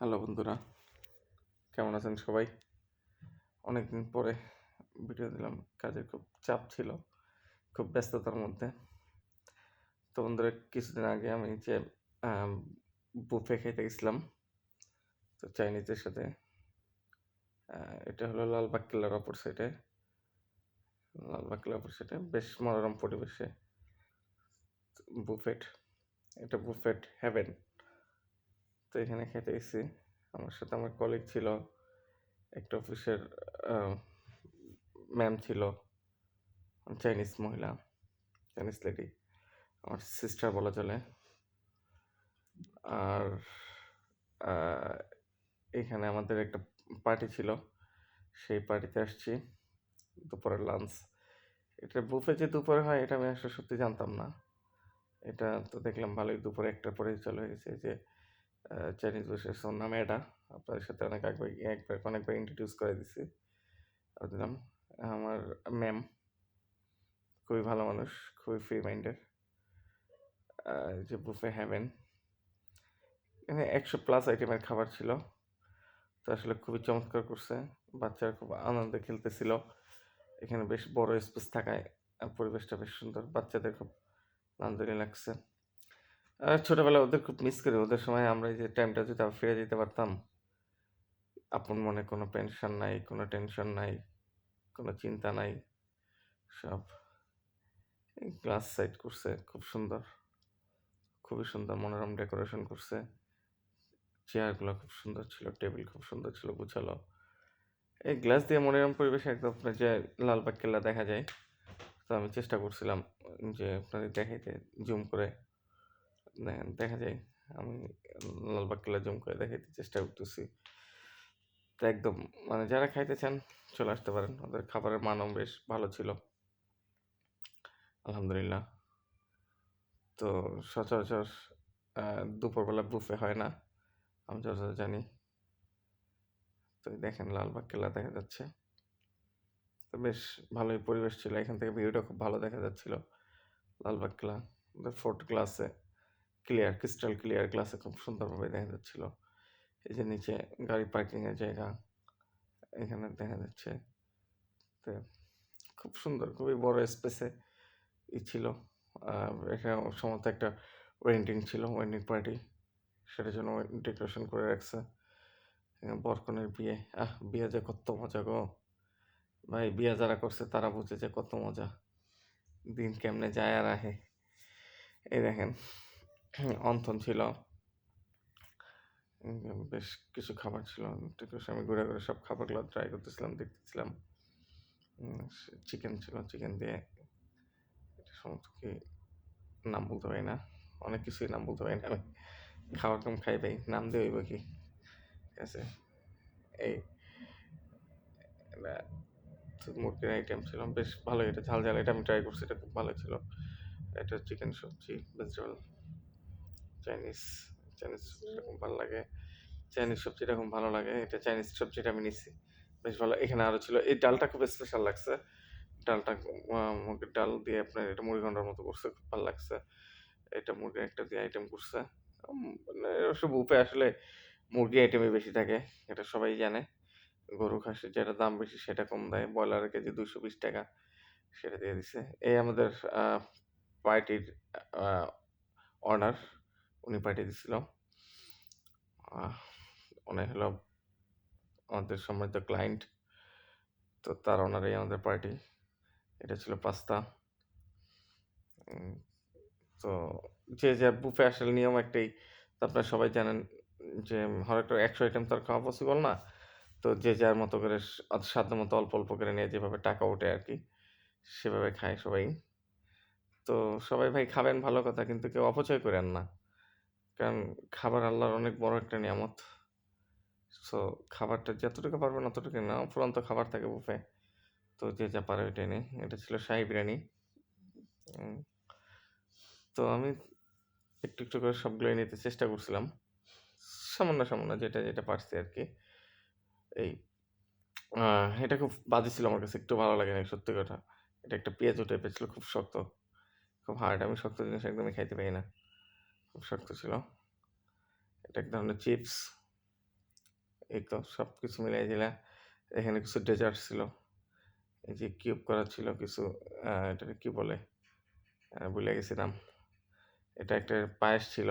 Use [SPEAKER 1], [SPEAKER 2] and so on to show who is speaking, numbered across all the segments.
[SPEAKER 1] Hello বন্ধুরা, কেমন আছেন সবাই? অনেকদিন পরে ভিডিও দিলাম, কাজের খুব চাপ ছিল, খুব ব্যস্ততার মধ্যে। তো বন্ধুরা, কিছুদিন আগে আমি যে বুফে খেতে গেছিলাম, তো চাইনিজের সাথে এটা হলো লালবাগ কেল্লার অপর সাইডে লালবাগ কেল্লার অপর সাইডে বেশ মনোরম পরিবেশে বুফেট এটা বুফেট হ্যাভেন তো এখানে খেতে গেছি। আমার সাথে আমার কলিগ ছিল, একটা অফিসের ম্যাম ছিল চাইনিজ মহিলা চাইনিজ লেডি আমার সিস্টার বলা চলে। আর এখানে আমাদের একটা পার্টি ছিল, সেই পার্টিতে আসছি, দুপুরের লাঞ্চ এটা বুফে যে দুপুরে হয়, এটা আমি আসলে সত্যি জানতাম না। এটা তো দেখলাম ভালোই, দুপুরে একটার পরে চালু হয়ে গেছে যে চাইনিজ বসে ওর নাম এটা। আপনাদের সাথে অনেক একবার একবার, অনেকবার ইন্ট্রোডিউস করে দিছি। দিলাম আমার ম্যাম খুবই ভালো মানুষ, খুবই ফ্রি মাইন্ডের যে বুফে হ্যাভেন এখানে একশো প্লাস আইটেমের খাবার ছিল। তো আসলে খুবই চমৎকার করছে। বাচ্চারা খুব আনন্দে খেলতেছিল। এখানে বেশ বড় স্পেস থাকায়, পরিবেশটা বেশ সুন্দর। বাচ্চাদের খুব নান্দনীয় লাগছে। আর ছোটবেলায় ওদের খুব মিস করি। ওদের সময় আমরা যে টাইমটা যদি ফিরে যেতে পারতাম, আপন মনে কোনো টেনশন নাই, কোনো টেনশন নাই, কোনো চিন্তা নাই, সব গ্লাস সাইড করছে, খুব সুন্দর। খুবই সুন্দর, মনোরম ডেকোরেশন করছে। চেয়ারগুলো খুব সুন্দর ছিল টেবিল খুব সুন্দর ছিল, গুছালো। এই গ্লাস দিয়ে মনোরম পরিবেশে একদম আপনার যে লালবাগ কেল্লা দেখা যায়। তো আমি চেষ্টা করছিলাম যে আপনাদের দেখাইতে জুম করে। দেখা যায় আমি লালবাগ কেল্লা জুম করে দেখাইতে চেষ্টা করতেছি। তো একদম মানে যারা খাইতে চান, চলে আসতে পারেন। ওদের খাবারের মানও বেশ ভালো ছিল। আলহামদুলিল্লাহ। তো সচরাচর দুপুরবেলা বুফে হয় না, আমি যতটা জানি। তো দেখেন, লালবাগ কেল্লা দেখা যাচ্ছে। তো বেশ ভালোই পরিবেশ ছিল। এখান থেকে ভিউটা খুব ভালো দেখা যাচ্ছিল, লালবাগ কেল্লা। ফোর্থ গ্লাসে ক্লিয়ার ক্রিস্টাল ক্লিয়ার গ্লাসে খুব সুন্দরভাবে দেখা যাচ্ছিল। এই যে নিচে গাড়ি পার্কিংয়ের জায়গা, এখানে দেখা যাচ্ছে তো খুব সুন্দর, খুবই বড় স্পেসে ই ছিল। এখানে সম্ভবত একটা ওয়েডিং ছিল ওয়েডিং পার্টি সেটার জন্য ডেকোরেশন করে রাখছে। বরকনের বিয়ে। আহ, বিয়ে যে কত মজা গো। ভাই, বিয়ে যারা করছে তারা বুঝে যে কত মজা। দিন কেমনে যায় আর আহে। এই দেখেন। অন্থন ছিল। বেশ কিছু খাবার ছিল। আমি ঘুরে ঘুরে সব খাবারগুলো ট্রাই করতেছিলাম, দেখতেছিলাম। চিকেন ছিল চিকেন দিয়ে সমস্ত কি নাম বলতে পারি না। অনেক কিছুই নাম বলতে পারি না। আমি খাবার কম খাই ভাই নাম দিয়ে হইব কি? ঠিক আছে। এই মুরগির আইটেম ছিল। বেশ ভালো এটা ঝাল ঝাল এটা আমি ট্রাই করছি, এটা খুব ভালো ছিল। এটা চিকেন সবজি ভেজিটেবল চাইনিজ চাইনিজ খুব ভালো লাগে। চাইনিজ সবজি খুব ভালো লাগে। এটা চাইনিজ সবজিটা আমি নিছি। বেশ ভালো। এখানে আরও ছিল। এই ডালটা খুব স্পেশাল লাগছে। ডালটা আহ, মুরগির ডাল দিয়ে আপনার এটা মুরগি ঘণ্টার মতো করছে। খুব ভালো লাগছে। এটা মুরগির একটা দিয়ে আইটেম করছে। মানে সব উপে আসলে মুরগি আইটেমই বেশি থাকে। এটা সবাই জানে। গরু খাসি যেটা দাম বেশি সেটা কম দেয়। ব্রয়লারের কেজি দুশো বিশ টাকা সেটা দিয়ে দিছে। এই আমাদের পার্টির অনার উনি পাঠিয়ে দিছিল উনি হলো আমাদের সম্মানিত ক্লায়েন্ট তো তার অনারেই আমাদের পার্টি এটা ছিল পাস্তা তো যে যার বুফে আসলে নিয়ম একটাই আপনারা সবাই জানেন যে হরেকটা একশো আইটেম তো আর খাওয়া পসিবল না। তো যে যার মতো করে সাধ্য মতো অল্প অল্প করে নিয়ে যেভাবে টাকা ওঠে আর কি, সেভাবে খায় সবাই। তো সবাই ভাই খাবেন ভালো কথা, কিন্তু কেউ অপচয় করেন না। কারণ খাবার আল্লাহর অনেক বড় একটা নিয়ামত। সো খাবারটা যতটুকু পারবেন অতটুকু না ফুরন্ত খাবার থাকে বুফে। তো যে যা পারে ওইটাই নেই। এটা ছিল শাহি বিরিয়ানি। তো আমি একটু একটু করে সবগুলোই নিতে চেষ্টা করছিলাম। সামান্য সামান্য যেটা যেটা পারছি আর কি এই এটা খুব বাজে ছিল আমার কাছে। একটু ভালো লাগে না সত্যি কথা। এটা একটা পেঁয়াজু টাইপের ছিল, খুব শক্ত। খুব হার্ড আমি শক্ত জিনিস একদমই খাইতে পারি না। খুব শক্ত ছিল। এটা এক ধরনের চিপস এই তো সব কিছু মিলাই দিলা এখানে কিছু ডেজার্ট ছিল। এই যে কিউব করা ছিল কিছু এটাকে কি বলে? ভুলে গেছি নাম। এটা একটা পায়েস ছিল।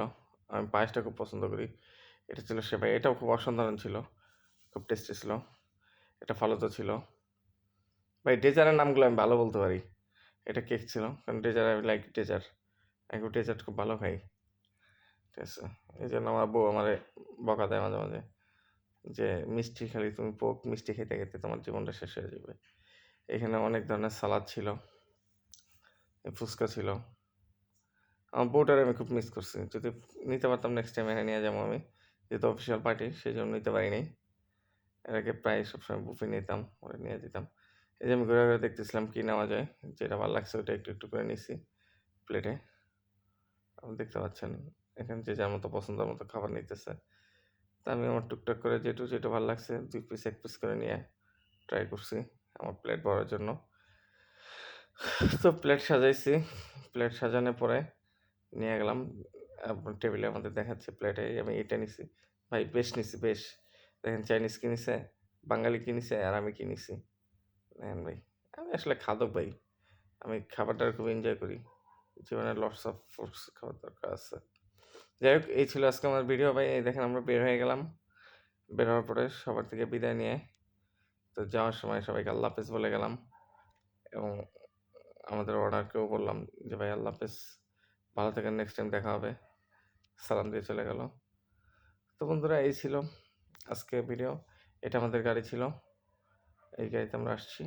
[SPEAKER 1] আমি পায়েসটা খুব পছন্দ করি। এটা ছিল সেবাই, এটাও খুব অসাধারণ ছিল। খুব টেস্টি ছিল। এটা ফালুদা ছিল। ভাই ডেজারের নামগুলো আমি ভালো বলতে পারি। এটা কেক ছিল, কারণ ডেজার আমি লাইক ডেজার আমি ডেজার্ট খুব ভালো খাই। ঠিক আছে। এই জন্য আমার বউ আমার বকা দেয় মাঝে মাঝে যে, মিষ্টি খালি তুমি পোক, মিষ্টি খেতে খেতে তোমার জীবনটা শেষ হয়ে যাবে। এখানে অনেক ধরনের সালাদ ছিল ফুচকা ছিল। আমার বউটার আমি খুব মিস করছি। যদি নিতে পারতাম নেক্সট টাইম এখানে নিয়ে যাব আমি, যেহেতু অফিসিয়াল পার্টি সেই জন্য নিতে পারিনি। আগে প্রায় সবসময় বুফে নিতাম, ওরা নিয়ে যেতাম। এই যে আমি ঘুরে ঘুরে দেখতেছিলাম কী নেওয়া যায়, যেটা ভালো লাগছে ওটা একটু একটু করে নিছি প্লেটে আপনি দেখতে পাচ্ছেন এখানে যে যার মতো পছন্দের মতো খাবার নিতেছে। তা আমি আমার টুকটাক করে যেটু যেটা ভালো লাগছে, দুই পিস এক পিস করে নিয়ে ট্রাই করছি আমার প্লেট ভরার জন্য। তো প্লেট সাজাইছি। প্লেট সাজানোর পরে নিয়ে গেলাম। টেবিলে আমাদের দেখাচ্ছে প্লেটে আমি এটা নিছি। ভাই, বেশ নিছি, বেশ। দেখেন চাইনিজ কিনেছে বাঙালি কিনেছে আর আমি কিনেছি দেখেন ভাই, আমি আসলে খাদক ভাই। আমি খাবারটা খুব এনজয় করি। জীবনে লটস অফ ফুডস খাবার দরকার আছে। যাই হোক এই ছিল আজকে আমার ভিডিও ভাই। এই দেখেন আমরা বের হয়ে গেলাম। বের হওয়ার পরে সবার থেকে বিদায় নিয়ে, তো যাওয়ার সময় সবাইকে আল্লাহ হাফেজ বলে গেলাম। এবং আমাদের অর্ডারকেও বললাম যে, ভাই, আল্লাহ হাফেজ, ভালো থাকেন নেক্সট টাইম দেখা হবে। সালাম দিয়ে চলে গেল। তো বন্ধুরা, এই ছিল আজকে ভিডিও এটা আমাদের গাড়ি ছিল। এই গাড়িতে আমরা আসছি।